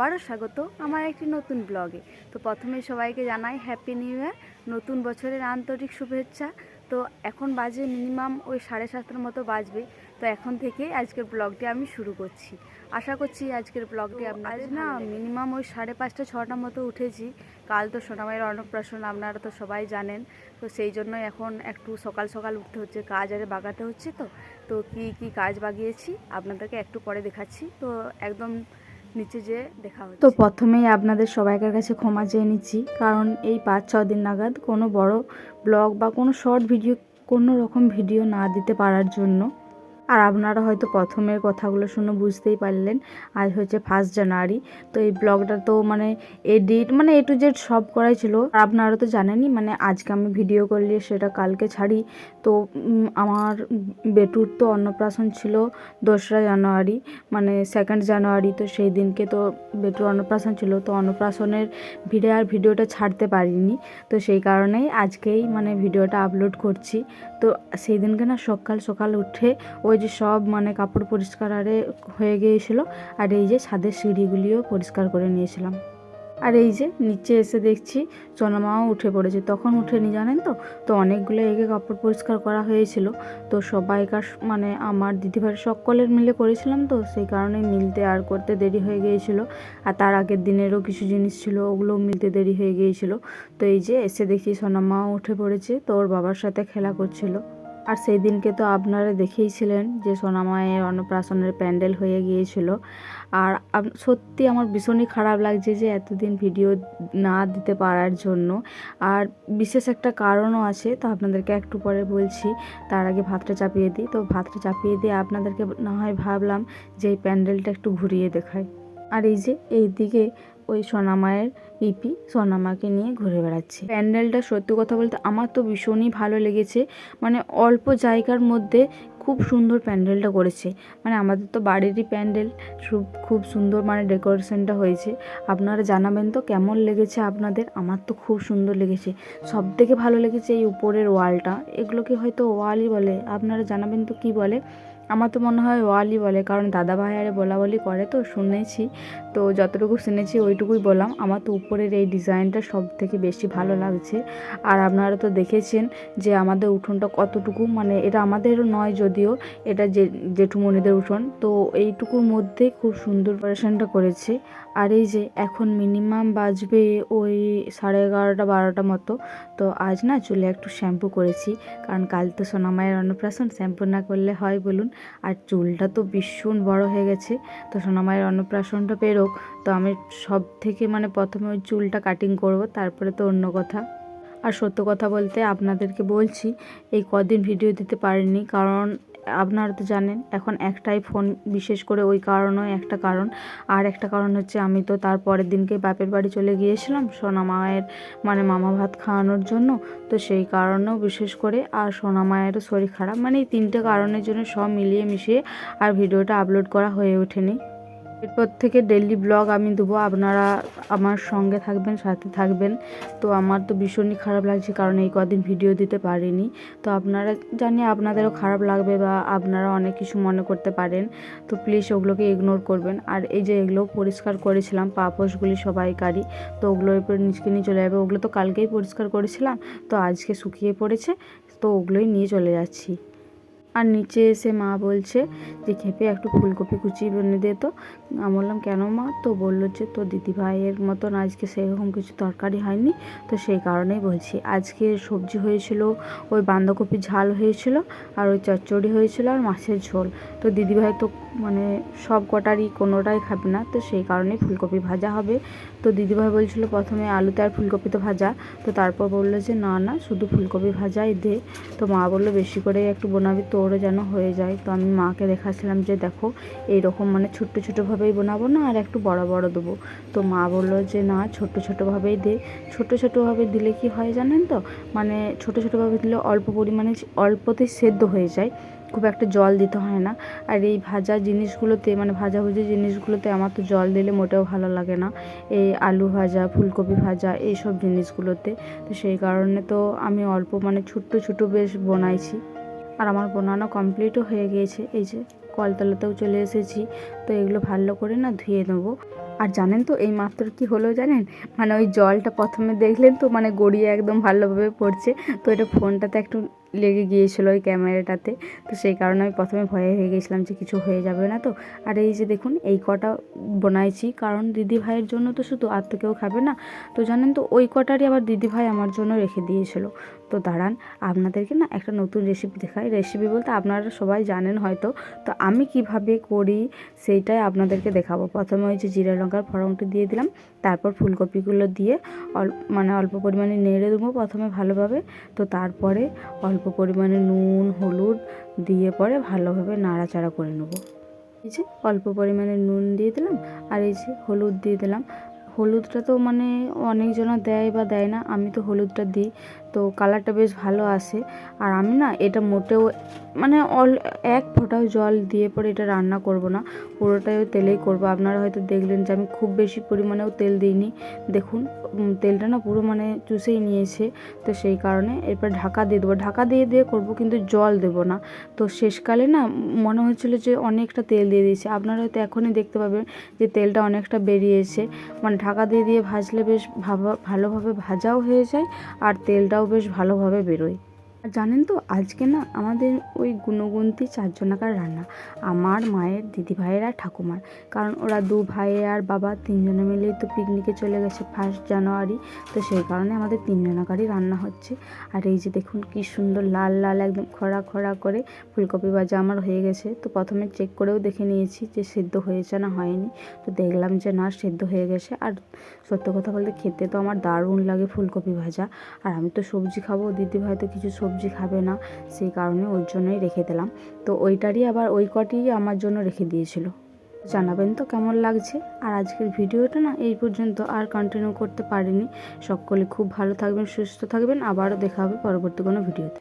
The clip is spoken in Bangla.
আবারও স্বাগত আমার একটি নতুন ব্লগে। তো প্রথমে সবাইকে জানাই হ্যাপি নিউ ইয়ার নতুন বছরের আন্তরিক শুভেচ্ছা। তো এখন বাজে মিনিমাম ওই সাড়ে সাতটার মতো বাজবে তো এখন থেকে আজকের ব্লগটি আমি শুরু করছি। আশা করছি আজকের ব্লগটি আপনার না মিনিমাম ওই সাড়ে পাঁচটা ছটার মতো উঠেছি। কাল তো সোনামাইয়ের অন্নপ্রাশন আপনারা তো সবাই জানেন। তো সেই জন্য এখন একটু সকাল সকাল উঠতে হচ্ছে কাজ আরে বাগাতে হচ্ছে তো। তো কি কি কাজ বাগিয়েছি আপনাদেরকে একটু পরে দেখাচ্ছি। তো একদম নিচে যে দেখা হচ্ছে। তো প্রথমেই আপনাদের সবাইকার কাছে ক্ষমা চেয়ে নিচ্ছি কারণ এই পাঁচ ছ দিন নাগাদ কোনো বড় ব্লগ বা কোনো শর্ট ভিডিও কোনো রকম ভিডিও না দিতে পারার জন্য আর আপনারা হয়তো প্রথমের কথাগুলো শুনে বুঝতেই পারলেন। আজ হচ্ছে ফার্স্ট জানুয়ারি তো এই ব্লগটা তো মানে এডিট মানে এ টু জেড সব করাই ছিল। আর আপনারা তো জানেনই মানে আজকে আমি ভিডিও করলে সেটা কালকে ছাড়ি। তো আমার বেটুর তো অন্নপ্রাশন ছিল দোসরা জানুয়ারি মানে সেকেন্ড জানুয়ারি তো সেই দিনকে তো বেটুর অন্নপ্রাশন ছিল। তো অন্নপ্রাশনের ভিডিও আর ভিডিওটা ছাড়তে পারিনি। তো সেই কারণেই আজকেই মানে ভিডিওটা আপলোড করছি। তো সেই দিনকে না সকাল সকাল উঠে ওই যে সব মানে কাপড় পরিষ্কার আরে হয়ে গিয়েছিল, আর এই যে ছাদের সিঁড়িগুলিও পরিষ্কার করে নিয়েছিলাম। আর এই যে নিচে এসে দেখছি সোনামাও উঠে পড়েছে। তখন উঠেনি জানেন তো? তো অনেকগুলো এগে কাপড় পরিষ্কার করা হয়েছিল। তো সবাইকার মানে আমার দিদিভাই সকলের মিলে করেছিলাম তো, সেই কারণে মিলতে আর করতে দেরি হয়ে গিয়েছিল। আর তার আগের দিনেরও কিছু জিনিস ছিল ওগুলো মিলতে দেরি হয়ে গিয়েছিল। তো এই যে এসে দেখি সোনামাও উঠে পড়েছে, তো ওর বাবার সাথে খেলা করছিল। আর সেই দিনকে তো আপনারা দেখেইছিলেন যে সোনামায়ের অন্নপ্রাশনের প্যান্ডেল হয়ে গিয়েছিল। আর সত্যি আমার ভীষণই খারাপ লাগছে যে এতদিন ভিডিও না দিতে পারার জন্য। আর বিশেষ একটা কারণও আছে, তো আপনাদেরকে একটু পরে বলছি, তার আগে ভাতটা চাপিয়ে দিই। তো ভাতটা চাপিয়ে দিয়ে আপনাদেরকে না হয় ভাবলাম যে এই প্যান্ডেলটা একটু ঘুরিয়ে দেখাই। আর এই যে এই দিকে ওই সোনামায়ের ইপি সোনামাকে নিয়ে ঘুরে বেড়াচ্ছে। প্যান্ডেলটা সত্যি কথা বলতে আমার তো ভীষণই ভালো লেগেছে। মানে অল্প জায়গার মধ্যে খুব সুন্দর প্যান্ডেলটা করেছে। মানে আমাদের তো বাড়িরই প্যান্ডেল, খুব খুব সুন্দর মানে ডেকোরেশনটা হয়েছে। আপনারা জানাবেন তো কেমন লেগেছে আপনাদের? আমার তো খুব সুন্দর লেগেছে। সব থেকে ভালো লেগেছে এই উপরের ওয়ালটা। এগুলোকে হয়তো ওয়ালই বলে। আপনারা জানাবেন তো কি বলে? আমার তো মনে হয় ওয়ালি বলে, কারণ দাদা ভাই আরে বলা বলি করে তো, শুনেছি। তো যতটুকু শুনেছি ওইটুকুই বললাম। আমার তো উপরের এই ডিজাইনটা সব থেকে বেশি ভালো লাগছে। আর আপনারা তো দেখেছেন যে আমাদের উঠোনটা কতটুকু মানে এটা আমাদেরও নয় যদিও, এটা যে, জেঠুমণিদের উঠোন। তো এইটুকুর মধ্যে খুব সুন্দর অপারেশনটা করেছে। আর এই যে এখন মিনিমাম বাজবে ওই সাড়ে এগারোটা, বারোটা মতো। তো আজ না চুলে একটু শ্যাম্পু করেছি, কারণ কাল তো সোনামায়ের অন্নপ্রাশন শ্যাম্পু না করলে হয় বলুন। আর চুলটা তো ভীষণ বড় হয়ে গেছে। তো সোনামায়ের অন্নপ্রাশনটা পেরোক তো আমি সব থেকে মানে প্রথমে ওই চুলটা কাটিং করব, তারপরে তো অন্য কথা। আর সত্য কথা বলতে আপনাদেরকে বলছি, এই কদিন ভিডিও দিতে পারিনি, কারণ আপনারা তো জানেন, এখন একটাই ফোন, বিশেষ করে ওই কারণও একটা কারণ। আর একটা কারণ হচ্ছে আমি তো তার পরের দিনকে বাপের বাড়ি চলে গিয়েছিলাম সোনা মায়ের মানে মামা ভাত খাওয়ানোর জন্য। তো সেই কারণেও বিশেষ করে আর সোনা মায়েরও শরীর খারাপ। মানে এই তিনটে কারণের জন্য সব মিলিয়ে মিশিয়ে আর ভিডিওটা আপলোড করা হয়ে ওঠেনি। এরপর থেকে ডেলি ব্লগ আমি দেবো। আপনারা আমার সঙ্গে থাকবেন, সাথে থাকবেন। তো আমার তো ভীষণই খারাপ লাগছে কারণ এই কদিন ভিডিও দিতে পারিনি। তো আপনারা জানি আপনাদেরও খারাপ লাগবে বা আপনারা অনেক কিছু মনে করতে পারেন। তো প্লিজ ওগুলোকে ইগনোর করবেন। আর এই যে এগুলো পরিষ্কার করেছিলাম, পাপোশগুলি সবাইকারই তো ওগুলোর উপর নিচকে নিয়ে চলে যাবে। ওগুলো তো কালকেই পরিষ্কার করেছিলাম, তো আজকে শুকিয়ে পড়েছে, তো ওগুলোই নিয়ে চলে যাচ্ছি। আর নিচে এসে মা বলছে যে, খেপে একটু ফুলকপি কুচিয়ে এনে দে তো। আমি বললাম, কেন মা? তো বলল যে তো দিদিভাইয়ের মতন আজকে সেরকম কিছু তরকারি হয়নি। তো সেই কারণেই বলছি, আজকে সবজি হয়েছিল, ওই বাঁধাকপির ঝাল হয়েছিল আর ওই চচ্চড়ি হয়েছিল আর মাছের ঝোল। তো দিদিভাই তো মানে সব কটারই কোনোটাই খাবে না, তো সেই কারণেই ফুলকপি ভাজা হবে। তো দিদিভাই বলছিল, প্রথমে আলুতে আর ফুলকপি তো ভাজা। তো তারপর বলল যে, না না, শুধু ফুলকপি ভাজাই দে। তো মা বলল, বেশি করে একটু বোনাবি। তোরও যেন হয়ে যায়। তো আমি মাকে দেখাচ্ছিলাম যে, দেখো, এইরকম মানে ছোট্ট ছোটোভাবেই বোনাবো না, আর একটু বড় বড় দেবো। তো মা বলল যে, না ছোট ছোটোভাবেই দে। ছোট ছোটোভাবে দিলে কি হয় জানেন তো? মানে ছোট ছোটোভাবে দিলে অল্প পরিমাণে অল্পতেই সেদ্ধ হয়ে যায়। খুব একটা জল দিতে হয় না। আর এই ভাজা জিনিসগুলোতে মানে ভাজাভুজি জিনিসগুলোতে আমার তো জল দিলে মোটেও ভালো লাগে না। এই আলু ভাজা, ফুলকপি ভাজা, এইসব জিনিসগুলোতে। তো সেই কারণে তো আমি অল্প মানে ছোট্ট ছোটো বেশ বানাইছি। আর আমার বোনানো কমপ্লিটও হয়ে গিয়েছে। এই যে কলতলাতেও চলে এসেছি, তো এগুলো ভালো করে না ধুয়ে নেব। আর জানেন তো এই মাত্র কি হলো জানেন? মানে ওই জলটা প্রথমে দেখলেন তো মানে গড়িয়ে একদম ভালোভাবে পড়ছে। তো এটা ফোনটাতে একটু লেগে গিয়েছিল ওই ক্যামেরাটাতে। তো সেই কারণে আমি প্রথমে ভয়ে হয়ে গেছিলাম যে কিছু হয়ে যাবে না তো। আর এই যে দেখুন, এই কটা বানাইছি কারণ দিদি ভাইয়ের জন্য তো শুধু আর তো কেউ খাবে না। তো জানেন তো, ওই কটারই আবার দিদি ভাই আমার জন্য রেখে দিয়েছিল। তো দাঁড়ান, আপনাদেরকে না একটা নতুন রেসিপি দেখাই। রেসিপি বলতে আপনারা সবাই জানেন হয়তো। তো আমি কীভাবে করি সেইটাই আপনাদেরকে দেখাবো। প্রথমে ওই যে জিরা লঙ্কার ফড়ংটি দিয়ে দিলাম। তারপর ফুলকপিগুলো দিয়ে অল্প মানে অল্প পরিমাণে নেড়ে দেবো প্রথমে ভালোভাবে। তো তারপরে অল্প পরিমাণে নুন, হলুদ দিয়ে পরে ভালোভাবে নাড়াচাড়া করে নেব। এই যে অল্প পরিমাণে নুন দিয়ে দিলাম আর এই যে হলুদ দিয়ে দিলাম। হলুদটা তো মানে অনেকজনা দেয় বা দেয় না, আমি তো হলুদটা দিই। তো কালারটা বেশ ভালো আসে আর আমি না এটা মোটেও মানে অল এক ফোঁটাও জল দিয়ে পরে এটা রান্না করব না। পুরোটাই তেলেই করব। আপনারা হয়তো দেখলেন যে আমি খুব বেশি পরিমাণেও তেল দিইনি। দেখুন তেলটা না পুরো মানে চুষেই নিয়েছে। তো সেই কারণে এরপর ঢাকা দিয়ে দেবো। ঢাকা দিয়ে দিয়ে করব কিন্তু জল দেব না। তো শেষকালে না মনে হচ্ছিল যে অনেকটা তেল দিয়ে দিয়েছে। আপনারা হয়তো এখনই দেখতে পাবেন যে তেলটা অনেকটা বেরিয়েছে। মানে ঢাকা দিয়ে দিয়ে ভাজলে বেশ ভাবা, ভালোভাবে ভাজাও হয়ে যায় আর তেলটাও বেশ ভালোভাবে বেরোয় আর জানেন তো, আজকে না আমাদের ওই গুণগুন্তি চারজনাকার রান্না, আমার মায়ের দিদি ভাইয়ের আর ঠাকুমার। কারণ ওরা দু ভাই আর বাবা তিনজনে মিলেই তো পিকনিকে চলে গেছে ফার্স্ট জানুয়ারি তো সেই কারণে আমাদের তিনজনাকারই রান্না হচ্ছে। আর এই যে দেখুন কি সুন্দর লাল লাল একদম খরা খরা করে ফুলকপি ভাজা আমার হয়ে গেছে। তো প্রথমে চেক করেও দেখে নিয়েছি যে সেদ্ধ হয়েছে না হয়নি। তো দেখলাম যে না, সেদ্ধ হয়ে গেছে। আর সত্য কথা বলতে খেতে তো আমার দারুণ লাগে ফুলকপি ভাজা। আর আমি তো সবজি খাব, দিদি ভাই তো কিছু সবজি খাবে না, সেই কারণে ওর জন্যই রেখে দিলাম। তো ওইটারই আবার ওই কটি আমার জন্য রেখে দিয়েছিল। জানাবেন তো কেমন লাগছে? আর আজকের ভিডিওটা না এই পর্যন্ত, আর কন্টিনিউ করতে পারিনি। সকলে খুব ভালো থাকবেন, সুস্থ থাকবেন। আবারও দেখা হবে পরবর্তী কোনো ভিডিওতে।